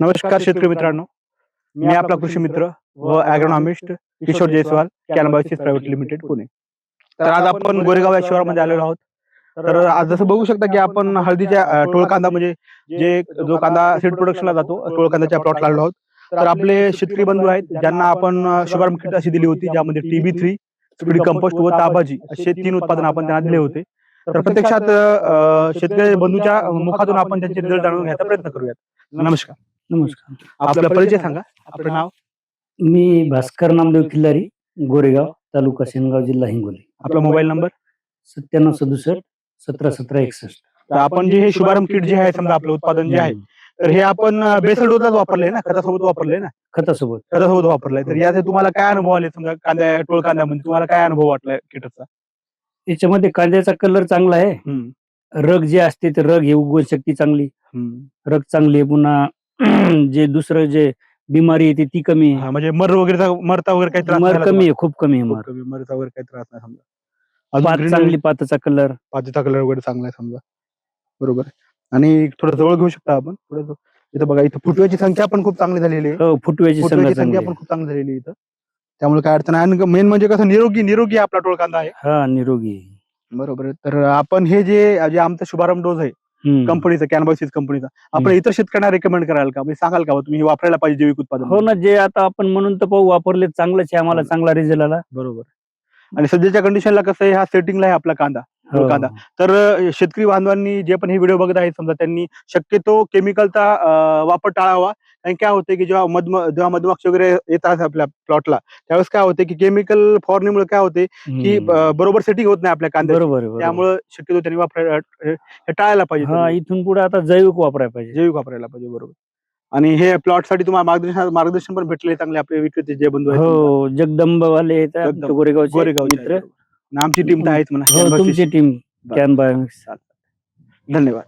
नमस्कार शेतकरी मित्रांनो. मी आपला कृषी मित्र व ॲग्रोनॉमिस्ट किशोर जयस्वाल कॅनबायसिस प्रायव्हेट लिमिटेड पुणे. तर आज आपण गोरेगाव या शहरामध्ये आलेलो आहोत. तर आज जसं बघू शकता की आपण हळदीच्या टोळ कांदा म्हणजे जे जो कांदा सीड प्रोडक्शनला जातो टोळ कांद्याच्या प्लॉटला आलेलो आहोत. तर आपले शेतकरी बंधू आहेत ज्यांना आपण शुभारंभ किट अशी दिली होती ज्यामध्ये टीबी थ्री स्पीड कंपोस्ट व ताबाजी असे तीन उत्पादन आपण त्यांना दिले होते. तर प्रत्यक्षात शेतकरी बंधूच्या मुखातून आपण त्यांचे रिझल्ट जाणून घ्यायचा प्रयत्न करूयात नमस्कार नमस्कार. आपला परिचय सांगा. आपलं नाव? मी भास्कर नामदेव किल्लारी गोरेगाव तालुका सेनगाव जिल्हा हिंगोली. आपला मोबाईल नंबर? सत्त्याण्णव सदुसष्ट सतरा सतरा एकसष्ट. तर आपण जे हे शुभारंभ किट जे आहे समजा आपलं उत्पादन जे आहे तर हे आपण बेसल डोसलाच वापरलंय ना? खतासोबत वापरलंय ना? खतासोबत. खतासोबत वापरलंय. तर याचे तुम्हाला काय अनुभव आले? समजा कांद्या टोळ कांद्यामध्ये तुम्हाला काय अनुभव वाटलाय किटचा? याच्यामध्ये कांद्याचा कलर चांगला आहे. रग जे असते ते रग हे उगवण शक्ती चांगली. रग चांगली आहे पुन्हा जे दुसरं जे बिमारी येते ती कमी आहे. म्हणजे मर वगैरे मरता वगैरे काही त्रास मर कमी आहे खूप कमी आहे मर? खूप कमी मरता वगैरे काही त्रास नाही समजा. पात अजून चांगली पाताचा कलर पातीचा कलर वगैरे चांगला आहे समजा. बरोबर आहे. आणि थोडं जवळ घेऊ शकता आपण? थोडं इथं बघा इथं फुटव्याची संख्या पण खूप चांगली झालेली आहे. हो फुटव्याची संख्या फुटव्याची चांगली संख्या आहे. पण खूप चांगली झालेली आहे इथं. त्यामुळे काय अडचण आहे आणि मेन म्हणजे कसं निरोगी निरोगी आपला टोळ कांदा आहे. हा निरोगी. आहे. बरोबर आहे. तर आपण हे जे जे आमचा शुभारंभ डोस आहे. कंपनीचा कॅनबासिस कंपनीचा. आपण इतर शेतकऱ्यांना रेकमेंड कराल का? म्हणजे सांगाल का तुम्ही? हे वापरायला पाहिजे जैविक उत्पादन. हो ना जे आता आपण म्हणून तर पाहू वापरले चांगलंच आहे आम्हाला. चांगला रिझल्ट आला. बरोबर. आणि सध्याच्या कंडिशनला कसं आहे? हा सेटिंगला आहे आपला कांदा. हो. कांदा. तर अं, शेतकरी बांधवांनी जे पण हे व्हिडिओ बघत आहेत समजा त्यांनी शक्यतो केमिकलचा वापर टाळावा आणि काय होते की जेव्हा मध जेव्हा मधमाक्षी वगैरे येतात आपल्या प्लॉटला त्यावेळेस काय होते की केमिकल फवारणीमुळे काय होते की हम्म. अं, बरोबर सेटिंग होत नाही आपल्या कांद्याची बरोबर आहे, बरोबर. त्यामुळे शक्यतो त्यांनी वापरायला हे हे टाळायला पाहिजे हा इथून पुढे आता जैविक वापरायला पाहिजे जैविक वापरायला पाहिजे बरोबर आणि हे प्लॉटसाठी तुम्हाला मार्गदर्शन मार्गदर्शन पण भेटले चांगले आपले विक्रेते जे बंधू आहेत समजा. हो जगदंबवाले जगदंब. गोरेगावचे गोरेगावचे मित्र बरोबर. आणि आमची टीम तर आहेच म्हणा. हो तुमची टीम चालतंय. धन्यवाद.